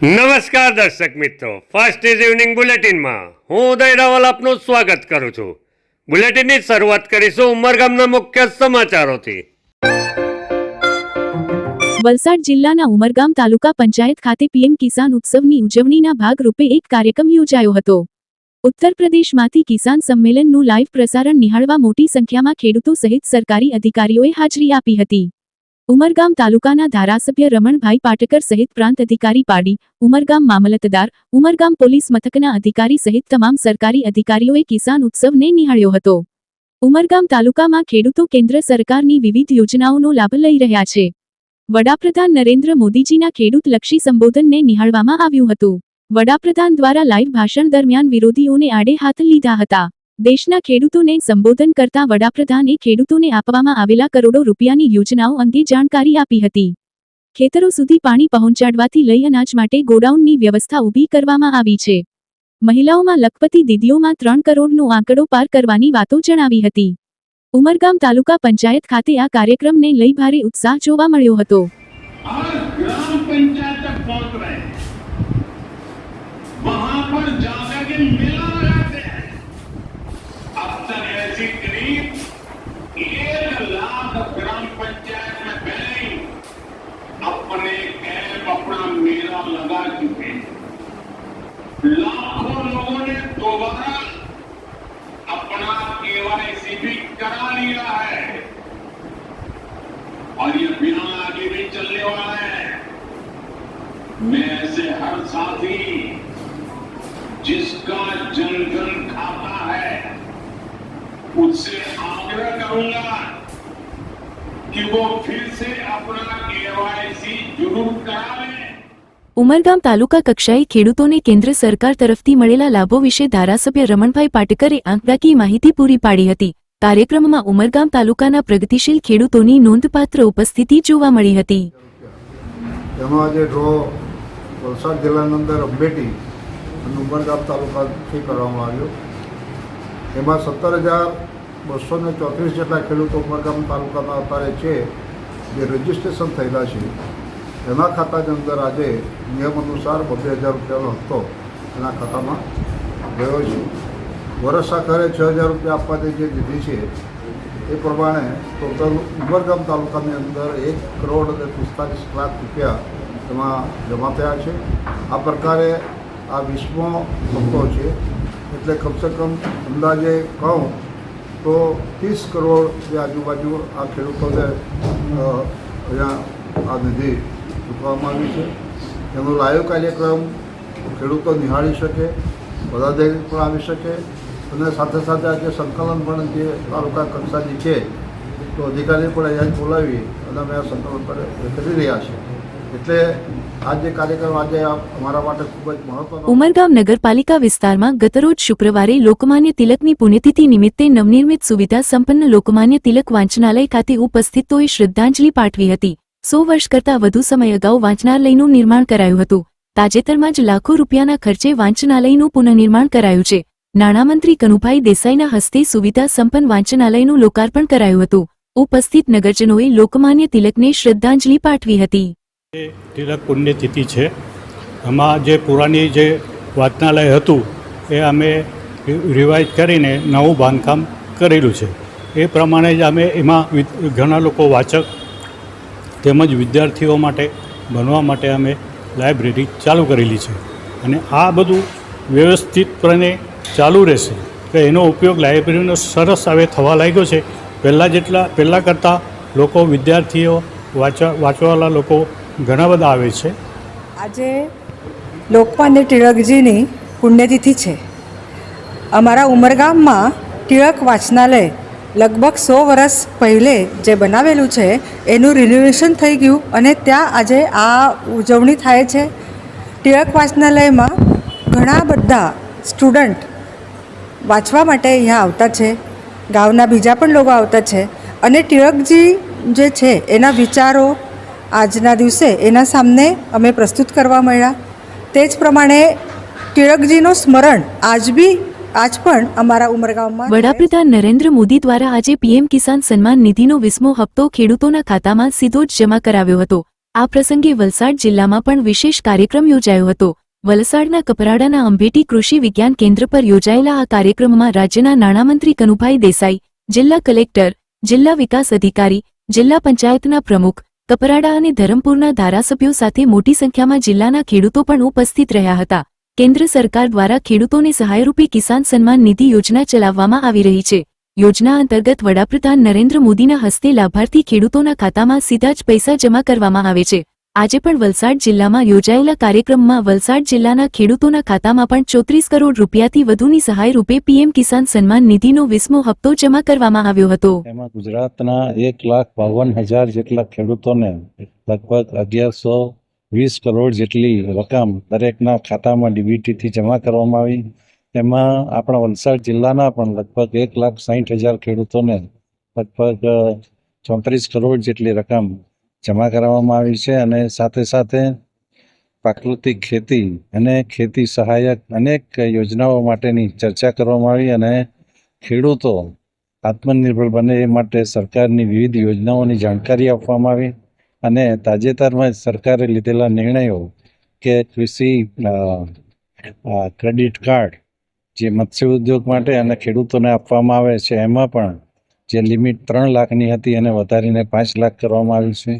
નમસ્કાર દર્શક મિત્રો. ફર્સ્ટ ઇઝ ઇવનિંગ બુલેટિનમાં હું ઉદય રાવલ આપનું સ્વાગત કરું છું. બુલેટિનની શરૂઆત કરીશું ઉમરગામના મુખ્ય સમાચારોથી. વલસાડ જિલ્લાના ઉમરગામ તાલુકા પંચાયત ખાતે પીએમ કિસાન ઉત્સવની ઉજવણીના ભાગરૂપે એક કાર્યક્રમ યોજાયો હતો. ઉત્તર પ્રદેશમાંથી કિસાન સંમેલનનું લાઇવ પ્રસારણ નિહાળવા મોટી સંખ્યામાં ખેડૂતો સહિત સરકારી અધિકારીઓએ હાજરી આપી હતી. ઉમરગામ તાલુકાના ધારાસભ્ય રમણભાઈ પાટકર સહિત પ્રાંત અધિકારી પાડી, ઉમરગામ મામલતદાર, ઉમરગામ પોલીસ મથકના અધિકારી સહિત તમામ સરકારી અધિકારીઓએ કિસાન ઉત્સવને નિહાળ્યો હતો. ઉમરગામ તાલુકામાં ખેડૂતો કેન્દ્ર સરકારની વિવિધ યોજનાઓનો લાભ લઈ રહ્યા છે. વડાપ્રધાન નરેન્દ્ર મોદીજીના ખેડૂતલક્ષી સંબોધનને નિહાળવામાં આવ્યું હતું. વડાપ્રધાન દ્વારા લાઇવ ભાષણ દરમિયાન વિરોધીઓને આડે હાથ લીધા હતા. દેશના ખેડૂતોને સંબોધન કરતા વડાપ્રધાને ખેડૂતોને આપવામાં આવેલા કરોડો રૂપિયાની યોજનાઓ અંગે જાણકારી આપી હતી ખેતરો સુધી પાણી પહોંચાડવાથી લઈ અનાજ માટે ગોડાઉનની વ્યવસ્થા ઊભી કરવામાં આવી છે મહિલાઓમાં લખપતિ દીદીઓમાં ત્રણ કરોડનો આંકડો પાર કરવાની વાતો જણાવી હતી ઉમરગામ તાલુકા પંચાયત ખાતે આ કાર્યક્રમને લઈ ભારે ઉત્સાહ જોવા મળ્યો હતો और ग्राम पंचायत तक पहुंच रहे हैं वहां पर जाकर के मेला दोबारा अपना केवाईसी भी करा लिया है। और ये बिना आगे भी चलने वाला है। मैं ऐसे हर साथी जिसका जन जन खाता है, उससे आग्रह करूँगा कि वो फिर से अपना केवाईसी ज़रूर करा लें। ઉમરગામ તાલુકા કક્ષાએ ખેડૂતોને કેન્દ્ર સરકાર તરફથી મળેલા લાભો વિશે ધારાસભ્ય રમણભાઈ પાટકરે આંકડાકીય માહિતી પૂરી પાડી હતી. કાર્યક્રમમાં ઉમરગામ તાલુકાના પ્રગતિશીલ ખેડૂતોની નોંધપાત્ર ઉપસ્થિતિ જોવા મળી હતી. એમાં આજે ડ્રો વલસાડ જિલ્લાની અંદર અંબેટી અને ઉમરગામ તાલુકાથી કરવામાં આવ્યો. એમાં સત્તર હજાર બસો ને ચોત્રીસ જેટલા ખેડૂતો ઉમરગામ તાલુકામાં અત્યારે છે. જે રજીસ્ટ્રેશન થયેલા છે. એના ખાતાની અંદર આજે નિયમ અનુસાર બબ્બે હજાર રૂપિયાનો હપ્તો એના ખાતામાં ગયો છે. વર્ષ આખરે છ હજાર રૂપિયા આપવાની જે નિધિ છે, એ પ્રમાણે ટોટલ ઉમરગામ તાલુકાની અંદર એક કરોડ અને પિસ્તાલીસ લાખ રૂપિયા એમાં જમા થયા છે. આ પ્રકારે આ વીસમો હપ્તો છે. એટલે કમસે કમ અંદાજે કહું તો ત્રીસ કરોડ જે આજુબાજુ આ ખેડૂતોને અહીંયા આ નિધિ ચૂકવવામાં આવી છે. એનો લાઈવ કાર્યક્રમ ખેડૂતો નિહાળી શકે પદાધિકારી પણ આવી શકે અને સાથે સાથે આજે સંકલન પણ જે તાલુકા કક્ષાની છે, તો અધિકારી પણ અહીંયા બોલાવી અને અમે આ સંકલન પણ કરી રહ્યા છીએ. ઉમરગામ નગરપાલિકા વિસ્તારમાં ગતરોજ શુક્રવારે લોકમાન્ય તિલકની પુણ્યતિથિ નિમિત્તે નવનિર્મિત સુવિધા સંપન્ન લોકમાન્ય તિલક વાંચનાલય ખાતે ઉપસ્થિતોએ શ્રદ્ધાંજલિ પાઠવી હતી. સો વર્ષ કરતાં વધુ સમય અગાઉ વાંચનાલયનું નિર્માણ કરાયું હતું. તાજેતરમાં જ લાખો રૂપિયાના ખર્ચે વાંચનાલયનું પુનઃનિર્માણ કરાયું છે. નાણામંત્રી કનુભાઈ દેસાઈના હસ્તે સુવિધા સંપન્ન વાંચનાલયનું લોકાર્પણ કરાયું હતું. ઉપસ્થિત નગરજનોએ લોકમાન્ય તિલકને શ્રદ્ધાંજલિ પાઠવી હતી. તિલક પુણ્યતિથિ છે. આમાં જે પુરાણી જે વાંચનાલય હતું, એ અમે રિવાઇઝ કરીને નવું બાંધકામ કરેલું છે. એ પ્રમાણે જ અમે એમાં ઘણા લોકો વાચક તેમજ વિદ્યાર્થીઓ માટે ભણવા માટે અમે લાઇબ્રેરી ચાલુ કરેલી છે. અને આ બધું વ્યવસ્થિતપણે ચાલુ રહેશે. તો એનો ઉપયોગ લાઇબ્રેરીનો સરસ હવે થવા લાગ્યો છે. પહેલાં જેટલા, પહેલાં કરતાં લોકો વિદ્યાર્થીઓ વાંચવા, વાંચવાવાળા લોકો ઘણા બધા આવે છે. આજે લોકમાન્ય ટિળકજીની પુણ્યતિથિ છે. અમારા ઉમરગામમાં ટિળક વાંચનાલય લગભગ સો વર્ષ પહેલે જે બનાવેલું છે, એનું રિનોવેશન થઈ ગયું અને ત્યાં આજે આ ઉજવણી થાય છે. ટિળક વાંચનાલયમાં ઘણા બધા સ્ટુડન્ટ વાંચવા માટે અહીંયા આવતા છે. ગામના બીજા પણ લોકો આવતા છે. અને ટિળકજી જે છે, એના વિચારો આજના દિવસે એના સામને અમે પ્રસ્તુત કરવા મળ્યા. તે જ પ્રમાણે ટિળકજીનું સ્મરણ આજ બી આજ પણ અમારા ઉમરગાંવમાં વડાપ્રધાન નરેન્દ્ર મોદી દ્વારા આજે પીએમ કિસાન સન્માન નિધિનો વીસમો હપ્તો ખેડૂતોના ખાતામાં સીધો જ જમા કરાવ્યો હતો. આ પ્રસંગે વલસાડ જિલ્લામાં પણ વિશેષ કાર્યક્રમ યોજાયો હતો. વલસાડના કપરાડાના અંભેટી કૃષિ વિજ્ઞાન કેન્દ્ર પર યોજાયેલા આ કાર્યક્રમમાં રાજ્યના નાણામંત્રી કનુભાઈ દેસાઈ, જિલ્લા કલેક્ટર, જિલ્લા વિકાસ અધિકારી, જિલ્લા પંચાયતના પ્રમુખ, કપરાડા અને ધરમપુરના ધારાસભ્યો સાથે મોટી સંખ્યામાં જિલ્લાના ખેડૂતો પણ ઉપસ્થિત રહ્યા હતા. કેન્દ્ર સરકાર દ્વારા ખેડૂતોને સહાયરૂપે કિસાન સન્માન નિધિ યોજના ચલાવવામાં આવી રહી છે. યોજના અંતર્ગત વડાપ્રધાન નરેન્દ્ર મોદીના હસ્તે લાભાર્થી ખેડૂતોના ખાતામાં સીધા જ પૈસા જમા કરવામાં આવે છે. આજે પણ વલસાડ જિલ્લામાં યોજાયેલા કાર્યક્રમમાં વલસાડ જિલ્લાના ખેડૂતોના ખાતામાં પણ ચોત્રીસ કરોડ રૂપિયાથી વધુની સહાય રૂપે પીએમ કિસાન સન્માન નિધિનો વીસમો હપ્તો જમા કરવામાં આવ્યો હતો. એમાં ગુજરાતના એક લાખ બાવન હજાર જેટલા ખેડૂતોને લગભગ અગિયારસો વીસ કરોડ જેટલી રકમ દરેકના ખાતામાં ડીબીટીથી જમા કરવામાં આવી. એમાં આપણા વલસાડ જિલ્લાના પણ લગભગ એક લાખ સાહીઠ હજાર ખેડૂતોને લગભગ ચોત્રીસ કરોડ જેટલી રકમ જમા કરાવવામાં આવી છે અને સાથે સાથે પ્રાકૃતિક ખેતી અને ખેતી સહાયક અનેક યોજનાઓ માટેની ચર્ચા કરવામાં આવી અને ખેડૂતો આત્મનિર્ભર બને એ માટે સરકારની વિવિધ યોજનાઓની જાણકારી આપવામાં આવી. અને તાજેતરમાં સરકારે લીધેલા નિર્ણયો કે કૃષિ ક્રેડિટ કાર્ડ જે મત્સ્ય ઉદ્યોગ માટે અને ખેડૂતોને આપવામાં આવે છે, એમાં પણ જે લિમિટ ત્રણ લાખની હતી એને વધારીને પાંચ લાખ કરવામાં આવી છે.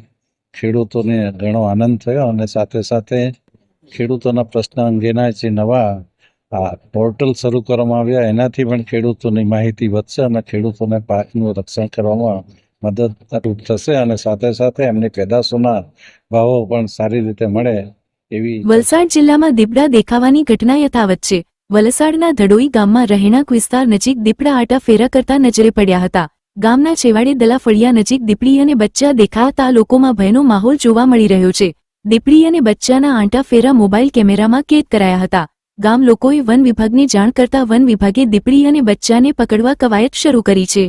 ખેડૂતોને ઘણો આનંદ થયો અને સાથે સાથે ખેડૂતોના પ્રશ્ન અંગેના જે નવા આ પોર્ટલ શરૂ કરવામાં આવ્યા, એનાથી પણ ખેડૂતોની માહિતી વધશે અને ખેડૂતોને પાકનું રક્ષણ કરવામાં મદદરૂપ થશે અને સાથે સાથે એમની પેદાશોના ભાવો પણ સારી રીતે મળે એવી વલસાડ જિલ્લામાં દીપડા દેખાવાની ઘટના યથાવત છે. વલસાડના ધડોઈ ગામમાં રહેણાંક વિસ્તાર નજીક દીપડા આટા ફેરા કરતા નજરે પડ્યા હતા. ગામના છેવાડે દલાફળિયા નજીક દીપડી અને બચ્ચા દેખાતા લોકોમાં ભયનો માહોલ જોવા મળી રહ્યો છે. દીપડી અને બચ્ચાના આંટા ફેરા મોબાઈલ કેમેરામાં કેદ કરાયા હતા. ગામ લોકોએ વન વિભાગને જાણ કરતા વન વિભાગે દીપડી અને બચ્ચાને પકડવા કવાયત શરૂ કરી છે.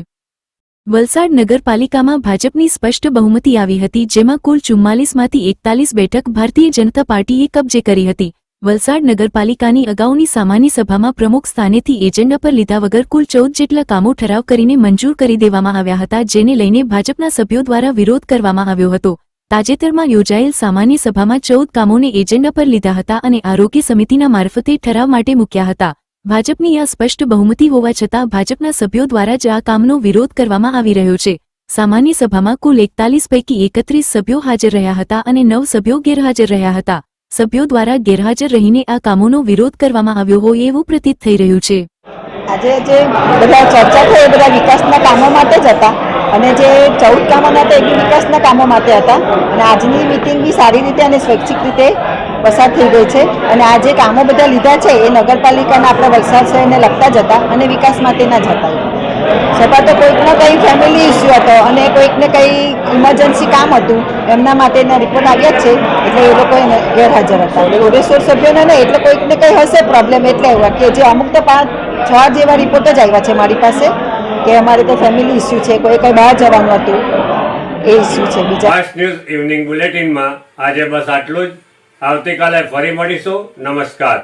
વલસાડ નગરપાલિકામાં ભાજપની સ્પષ્ટ બહુમતી આવી હતી, જેમાં કુલ ચુમ્માલીસમાંથી એકતાલીસ બેઠક ભારતીય જનતા પાર્ટીએ કબજે કરી હતી. વલસાડ નગરપાલિકાની અગાઉની સામાન્ય સભામાં પ્રમુખ સ્થાનેથી એજન્ડા પર લીધા વગર કુલ ચૌદ જેટલા કામો ઠરાવ કરીને મંજૂર કરી દેવામાં આવ્યા હતા, જેને લઈને ભાજપના સભ્યો દ્વારા વિરોધ કરવામાં આવ્યો હતો. તાજેતરમાં યોજાયેલ સામાન્ય સભામાં ચૌદ કામોને એજન્ડા પર લીધા હતા અને આરોગ્ય સમિતિના મારફતે ઠરાવ માટે મૂક્યા હતા. ભાજપની આ સ્પષ્ટ બહુમતી હોવા છતાં ભાજપના સભ્યો દ્વારા જ આ કામનો વિરોધ કરવામાં આવી રહ્યો છે. સામાન્ય સભામાં કુલ એકતાલીસ પૈકી એકત્રીસ સભ્યો હાજર રહ્યા હતા અને નવ સભ્યો ગેરહાજર રહ્યા હતા. સભ્યો દ્વારા ગેરહાજર રહીને આ કામોનો વિરોધ કરવામાં આવ્યો હોય એવું પ્રતીત થઈ રહ્યું છે. આજે જે બધા ચર્ચા થઈ બધા વિકાસના કામો માટે જ હતા. અને જે ચૌદ કામો હતા એ વિકાસના કામો માટે હતા. અને આજની મિટિંગ બી સારી રીતે અને સ્વૈચ્છિક રીતે પસાર થઈ ગઈ છે. અને આ જે કામો બધા લીધા છે, એ નગરપાલિકાના આપણા વલસાડ શહેરને લગતા જ હતા અને વિકાસ માટેના જ હતા. છતાં તો કોઈકનો કંઈ ફેમિલી ઇસ્યુ હતો અને કોઈકને કંઈ ઇમરજન્સી કામ હતું, એમના માટેના રિપોર્ટ આવ્યા જ છે, એટલે એ લોકો ગેરહાજર હતા. સોળ સભ્યોને નહીં, એટલે કોઈકને કંઈ હશે પ્રોબ્લેમ એટલે એવા કે જે અમુક તો પાંચ, છ જેવા રિપોર્ટ જ આવ્યા છે મારી પાસે. કે અમારે તો ફેમિલી ઇસ્યુ છે, કોઈ કઈ બહાર જવાનું હતું. એ ઇસ્યુ છે બીજા. ફાસ્ટ ન્યૂઝ ઇવનિંગ બુલેટિનમાં આજે બસ આટલું જ. આવતીકાલે ફરી મળીશું. નમસ્કાર.